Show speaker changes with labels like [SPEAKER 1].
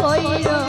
[SPEAKER 1] কইরো